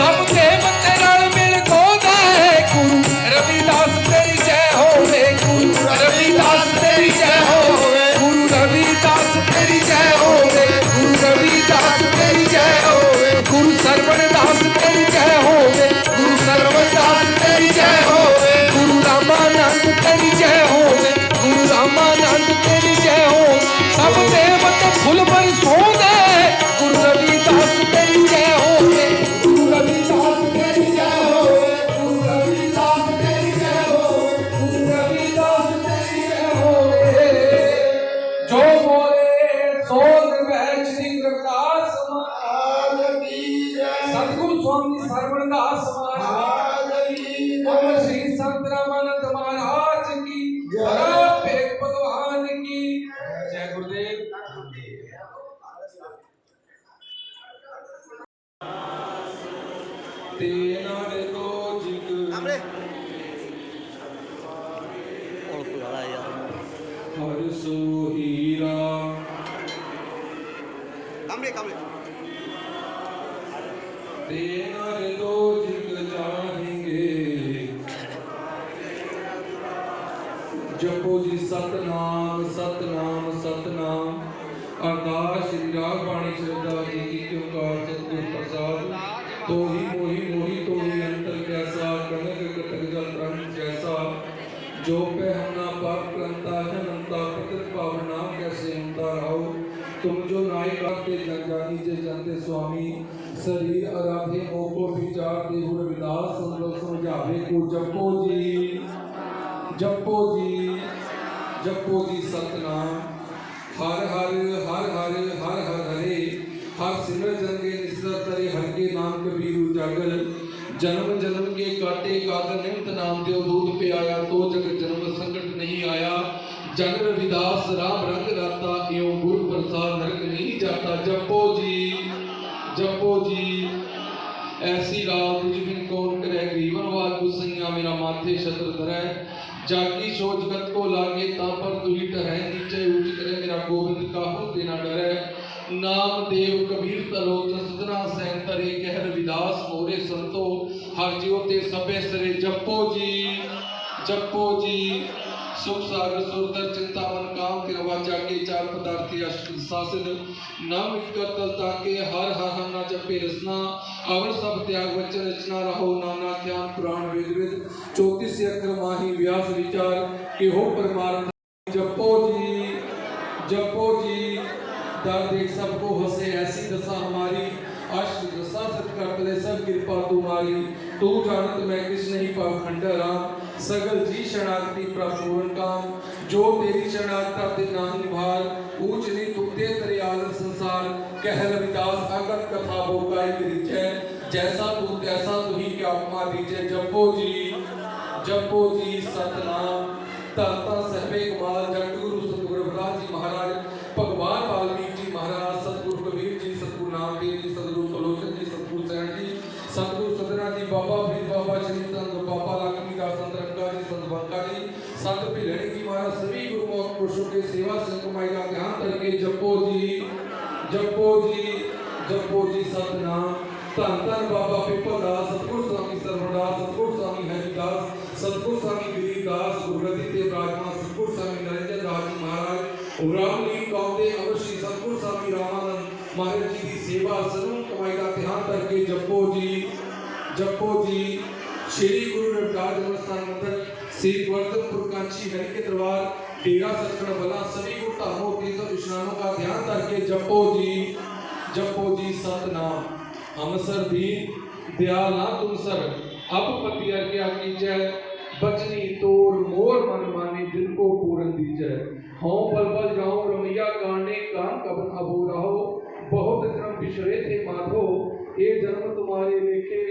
Só porque ਜਪੋ ਜੀ ਸਤਨਾਮ ਸਤਨਾਮ ਸਤਨਾਮ ਅਰਦਾਸ ਸ੍ਰੀ ਰਾਗ ਬਾਣੀ ਸ਼ਰਧਾ ਜੀ ਕੀ ਕਿਉ ਕਾਰ ਸਤਿਗੁਰ ਪ੍ਰਸਾਦ ਤੋਹੀ ਮੋਹੀ ਮੋਹੀ ਤੋਹੀ ਅੰਤਰ ਕੈਸਾ ਕਨਕ ਕਟਕ ਜਲ ਤਰੰਗ ਜੈਸਾ ਜੋ ਪੈ ਹਮਨਾ ਪਾਪ ਕਰੰਤਾ ਜਨੰਤਾ ਪਤਰ ਪਾਵਨਾ कैसे ਹੁੰਦਾ ਰਹਾਓ तुम जो नाई राते जन जानी जे जानते स्वामी शरीर आराधे मोको विचार देहु रविदास संतो समझावे को जपो जी जपो जी ਜਪੋ ਜੀ ਸਤਨਾਮ। ਹਰ ਹਰ ਹਰ ਹਰ ਹਰ ਹਰ ਹਰੇ, ਹਰ ਸਿਮਰ ਜਨ ਕੇ ਨਿਸਰਤ ਤਰੇ ਹਰ ਕੇ ਨਾਮ ਕਬੀਰੂ ਜਾਗਲ ਜਨਮ ਜਨਮ ਕੇ ਕਾਟੇ ਕਾਦਰ ਨਿਮਤ ਨਾਮ ਦੇ ਦੂਤ ਪਿਆਇਆ, ਤੋ ਜਗ ਜਨਮ ਸੰਕਟ ਨਹੀਂ ਆਇਆ। ਜਨ ਰਵਿਦਾਸ ਰਾਮ ਰੰਗ ਰਾਤਾ, ਇਉ ਗੁਰ ਪ੍ਰਸਾਦ ਨਰਕ ਨਹੀਂ ਜਾਤਾ। ਜਪੋ ਜੀ ਜਪੋ ਜੀ। ਐਸੀ ਰਾਤ ਜਿਨ ਕੌਣ ਕਰੇ ਗਰੀਵਨ ਵਾਰ ਗੁਸਈਆ, ਮੇਰਾ ਮਾਥੇ ਛਤਰ ਧਰੈ। جاکی سوچ کو لاگے تا پر تلی ترہ نیچے اونچ کرے میرا گوبند کاہو دینا ڈرے نام دیو کبیر تلو تسدنا سین گہر وداس مورے سنتو ہر جیو تے سبے سرے جپو جی جپو جی जपो जी सुख सागर सुरदर चिंतावन काम के वाचा के चार पदार्थी अष्ट शासित नाम कर तल ताके हर हर हम ना जपे रसना अवर सब त्याग वचन रचना रहो नाना ज्ञान पुराण वेद वेद चौतीस अक्षर माही व्यास विचार के हो परमार्थ जपो जी जपो जी दर देख सबको हंसे ऐसी दशा हमारी अष्ट दशा सत कर तले सब कृपा तुम्हारी तू जानत मैं किस नहीं पाव खंडर राम ਸਗਲ ਜੀ ਸ਼ਰਨਾਗਤੀ ਪ੍ਰਭੂਨ ਕਾਮ, ਜੋ ਤੇਰੀ ਸ਼ਰਨਾਗਤਾ ਤੇ ਨਾਹੀ ਭਾਲ, ਊਚ ਨੀ ਤੁਤੇ ਤਰਿਆਲ ਸੰਸਾਰ ਕਹਿਲ ਵਿਕਾਸ, ਅਗਤ ਕਥਾ ਬੋਕਾਈ ਰਿਚੈ ਜੈਸਾ ਤੂੰ, ਤੈਸਾ ਤੁਹੀ ਕੇ ਆਪਮਾ ਦੀਜੇ। ਜਪੋ ਜੀ ਜਪੋ ਜੀ ਸਤਨਾਮ। ਤਤਾ ਸਹਿਬੇ ਕਮਾਲ, ਜਗਤ ਗੁਰੂ ਸਤਿਗੁਰੂ ਜੀ ਮਹਾਰਾਜ सेवा संकमाई का ध्यान करके जपो जी जपो जी जपो जी सतनाम धन धन बाबा पिपरदास सतगुर स्वामी सरवरदास सतगुर स्वामी हरिदास सतगुर स्वामी गिरीदास गुरगति देवराजमान सतगुर स्वामी नरेंद्र राज महाराज रामली कौते अवश्य सतगुर स्वामी रामानंद महाराज जी की सेवा सरूम कमाई का ध्यान करके जपो जी जपो जी श्री गुरु रविदास जन्म स्थान मंदिर श्री गोवर्धनपुर कांची हरि के दरबार ڈیرا سچن بلا سبھی کو دھاموں تیرت اشنانوں کا دھیان کر کے جپو جی جپو جی ست نام دین دیا لا اب پتی کیا کیجے بچنی تور مور من مانی کو پورن دیجے ہوں بل بل جاؤں رمیا گانے کام کبن ابو رہو۔ بہت کرم بچھڑے تھے مادھو۔ اے جنم تمہارے لیکے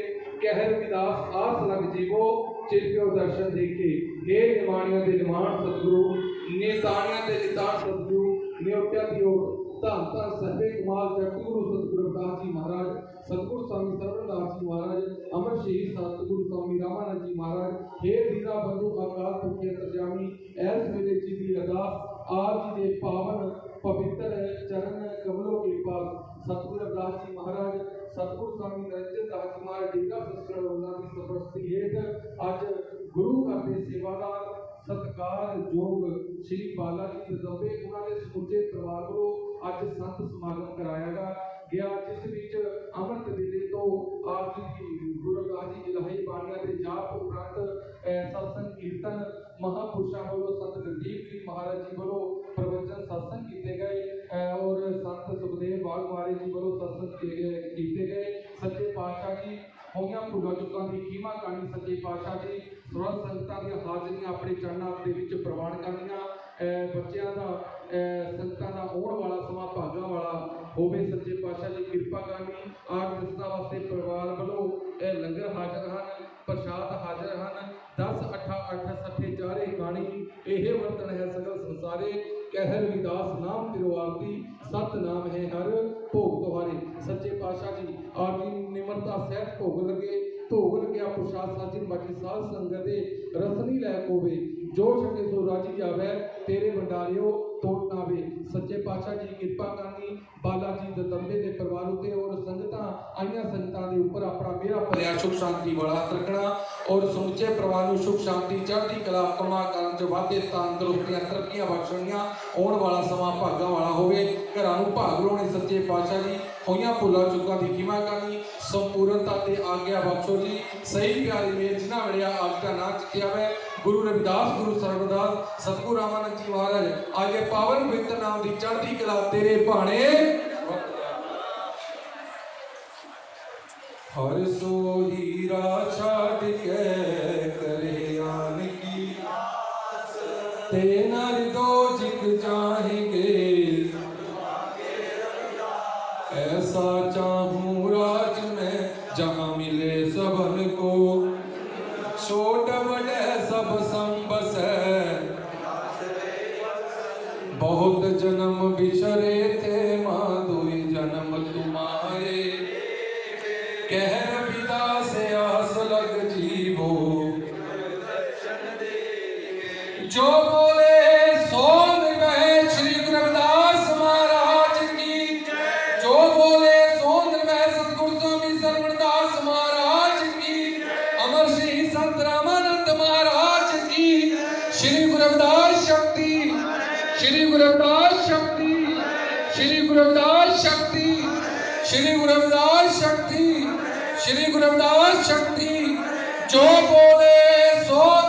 کہر وداس آس لگ جیو۔ چیتیو درشن دیکھے۔ اے نمانیاں دے نمان ستگرو ਸਤਿਗੁਰੂ ਨਿਤਾਣਿਆਂ ਦੇ ਨਿਤਾਣ ਸਤਿਗੁਰੂ ਨਿਉਟਿਆ ਦਿਓ ਧੰਨ ਧੰਨ ਸਰਵੇ ਕੁਮਾਰ ਜਗਤਗੁਰੂ ਸਤਿਗੁਰੂ ਦਾਸ ਜੀ ਮਹਾਰਾਜ ਸਤਿਗੁਰੂ ਸਵਾਮੀ ਸਰਵਦਾਸ ਜੀ ਮਹਾਰਾਜ ਅਮਰ ਸ਼ਹੀਦ ਸਤਿਗੁਰੂ ਸਵਾਮੀ ਰਾਮਾਨੰਦ ਜੀ ਮਹਾਰਾਜ हे ਦੀਨਾ ਬੰਧੂ ਅਕਾਲ ਪੁਰਖ ਤਰਜਾਮੀ ਐਸ ਵੇਲੇ ਜੀ ਦੀ ਅਰਦਾਸ ਆਪ ਜੀ ਦੇ ਪਾਵਨ ਪਵਿੱਤਰ ਚਰਨ ਕਮਲੋਂ ਕੇ ਪਾਸ ਸਤਿਗੁਰੂ ਅਰਦਾਸ ਜੀ ਮਹਾਰਾਜ ਸਤਿਗੁਰੂ ਸਵਾਮੀ ਨਰਿੰਦਰ ਦਾਸ ਜੀ ਮਹਾਰਾਜ ਜੀ ਦਾ ਸੰਸਕਰਣ ਉਹਨਾਂ ਦੀ ਸਰਪ੍ਰਸਤੀ ਹੇਠ ਅੱਜ ਗੁਰੂ ਘਰ ਦੇ ਸੇਵਾਦਾਰ ਸਤਕਾਰ ਯੋਗ ਸ੍ਰੀ ਬਾਲਾ ਜੀ ਦੰਬੇ ਉਹਨਾਂ ਦੇ ਸਮੁੱਚੇ ਪਰਿਵਾਰ ਵੱਲੋਂ ਅੱਜ ਸੰਤ ਸਮਾਗਮ ਕਰਾਇਆ ਗਾ ਗਿਆ ਜਿਸ ਵਿੱਚ ਅੰਮ੍ਰਿਤ ਵੇਲੇ ਤੋਂ ਆਪ ਜੀ ਦੀ ਗੁਰੂ ਰਵਿਦਾਸ ਜੀ ਇਲਾਹੀ ਬਾਣੀਆਂ ਦੇ ਜਾਪ ਉਪਰੰਤ ਅਹ, ਸਤਸੰਗ ਕੀਰਤਨ ਮਹਾਪੁਰਸ਼ਾਂ ਵੱਲੋਂ ਸੰਤ ਗਰਦੀਪ ਜੀ ਮਹਾਰਾਜ ਜੀ ਵੱਲੋਂ ਪ੍ਰਵਚਨ ਸਤਸੰਗ ਕੀਤੇ ਗਏ ਅਹ, ਔਰ ਸੰਤ ਸੁਖਦੇਵ ਬਾਗਵਾਰੇ ਜੀ ਵੱਲੋਂ ਸਤਸੰਗ ਕੀ- ਕੀਤੇ ਗਏ ਸੱਚੇ ਪਾਤਸ਼ਾਹ ਜੀ ਹੋਈਆਂ ਭੁੱਲਾਂ ਚੁੱਕਾਂ ਦੀ ਕੀਮਾ ਕਰਨੀ ਸੱਚੇ ਪਾਤਸ਼ਾਹ ਜੀ ਸਰਵ ਸੰਗਤਾਂ ਦੀਆਂ ਹਾਜ਼ਰੀਆਂ ਆਪਣੇ ਚਰਨਾਂ ਦੇ ਵਿੱਚ ਪ੍ਰਵਾਨ ਕਰਨੀਆਂ। ਬੱਚਿਆਂ ਦਾ ਸੰਗਤਾਂ ਦਾ ਆਉਣ ਵਾਲਾ ਸਮਾਂ, ਭਾਗਾਂ ਵਾਲਾ ਹੋਵੇ ਸੱਚੇ ਪਾਤਸ਼ਾਹ ਦੀ ਕਿਰਪਾ ਕਰਨੀ। ਆਰ ਦਸਤਾਂ ਵਾਸਤੇ ਪਰਿਵਾਰ ਵੱਲੋਂ ਇਹ ਲੰਗਰ ਹਾਜ਼ਰ ਹਨ, ਪ੍ਰਸ਼ਾਦ ਹਾਜ਼ਰ ਹਨ। 10 8 8 ਸੱਠੇ ਚਾਰੇ ਗਾਣੀ ਇਹ ਵਰਤਨ ਹੈ ਸਗਲ ਸੰਸਾਰੇ। ਕਹਿਰ ਵਿਦਾਸ ਨਾਮ ਤਿਰਵਾਰਤੀ ਸਤ ਨਾਮ ਹੈ ਹਰ ਭੋਗ ਤੁਹਾਰੇ। ਸੱਚੇ ਪਾਤਸ਼ਾਹ ਜੀ, ਆਪ ਜੀ ਨਿਮਰਤਾ ਸਹਿਤ ਭੋਗ ਲਗੇ, ਭੋਗ ਲੱਗਿਆ ਪ੍ਰਸ਼ਾਦ ਸਾਜੀ ਬਾਕੀ ਸਾਧ ਸੰਗਤ ਦੇ ਰਸਨੀ ਲੈ ਕੋਵੇ ਜੋ ਛਕੇ ਸੋ ਰਾਜੀ ਜਾਵੇ, ਤੇਰੇ ਭੰਡਾਰਿਓ ਤੋਟ ਨਾਵੇ ਸੱਚੇ ਪਾਤਸ਼ਾਹ ਜੀ ਕਿਰਪਾ ਕਰਨੀ ਬਾਲਾ ਜੀ ਦੇ ਦੰਬੇ ਦੇ ਪਰਿਵਾਰ ਉਤੇ ਔਰ ਸੰਗਤਾਂ, ਆਈਆਂ ਸੰਗਤਾਂ ਦੇ ਉੱਪਰ ਆਪਣਾ ਮੇਰਾ ਭਲਿਆ ਸੁਖ ਸ਼ਾਂਤੀ ਵਾਲਾ ਰੱਖਣਾ ਔਰ ਸਮੁੱਚੇ ਪਰਿਵਾਰ ਨੂੰ ਸੁਖ ਸ਼ਾਂਤੀ, ਚੜ੍ਹਦੀ ਕਲਾ ਕਮਾ ਕਰਨ ਚ ਵਾਧੇ, ਤੰਦਰੁਸਤੀਆਂ, ਤਰੱਕੀਆਂ ਬਖਸ਼ਣੀਆਂ ਆਉਣ ਵਾਲਾ ਸਮਾਂ ਭਾਗਾਂ ਵਾਲਾ ਹੋਵੇ, ਘਰਾਂ ਨੂੰ ਭਾਗ ਲਾਉਣੇ ਸੱਚੇ ਪਾਤਸ਼ਾਹ ਜੀ, ਹੋਈਆਂ ਭੁੱਲਾਂ ਚੁੱਕਾਂ ਦੀ ਖਿਮਾ ਕਰਨੀ, ਸੰਪੂਰਨਤਾ ਤੇ ਆਗਿਆ ਬਖਸ਼ੋ ਜੀ, ਸਹੀ ਪਿਆਰੀ ਮੇਲ ਜਿਨ੍ਹਾਂ ਵੇੜਿਆ ਆਪ ਦਾ ਨਾਮ ਗੁਰੂ ਰਵਿਦਾਸ, ਗੁਰੂ ਸਰਵਦਾਸ ਸਤਿਗੁਰੂ ਰਾਮਾਨੰਦ ਜੀ ਮਹਾਰਾਜ, ਆਗੇ ਪਾਵਨ ਪਵਿੱਤਰ ਨਾਮ ਦੀ ਚੜ੍ਹਦੀ ਕਲਾ ਤੇਰੇ ਭਾਣੇ ہر سو ہیرا چھاٹ کی دو جک گے۔ ایسا چاہوں راج میں جہاں ملے سبن کو۔ چھوٹ بڑے سب سمبس ہے۔ بہت جنم بچھرے تھے۔ ਕਹਿਰ ਪਿਤਾ ਸਿਆਸ ਲਗ ਜੀਵੋ। ਜੋ ਬੋਲੇ, ਸੋ ਨਿਰਭੈ ਸ੍ਰੀ ਗੁਰੂ ਰਵਿਦਾਸ ਮਹਾਰਾਜ ਕੀ। ਜੋ ਬੋਲੇ, ਸੋ ਨਿਰਭੈ ਸਤਿਗੁਰ ਸਵਾਮੀ ਸਰਵਣਦਾਸ ਮਹਾਰਾਜ ਕੀ। ਅਮਰ ਸ੍ਰੀ ਸੰਤ ਰਾਮਾਨੰਦ ਮਹਾਰਾਜ ਕੀ। ਸ੍ਰੀ ਗੁਰੂ ਰਵਿਦਾਸ ਸ਼ਕਤੀ, ਸ੍ਰੀ ਗੁਰੂ ਰਵਿਦਾਸ ਸ਼ਕਤੀ, ਸ੍ਰੀ ਗੁਰੂ ਰਵਿਦਾਸ ਸ਼ਕਤੀ, ਸ੍ਰੀ ਗੁਰੂ ਰਵਿਦਾਸ ਸ਼ਕਤੀ। ਸ੍ਰੀ ਗੁਰੂ ਰਵਿਦਾਸ ਸ਼ਕਤੀ ਜੋ ਬੋਲੇ ਸੋ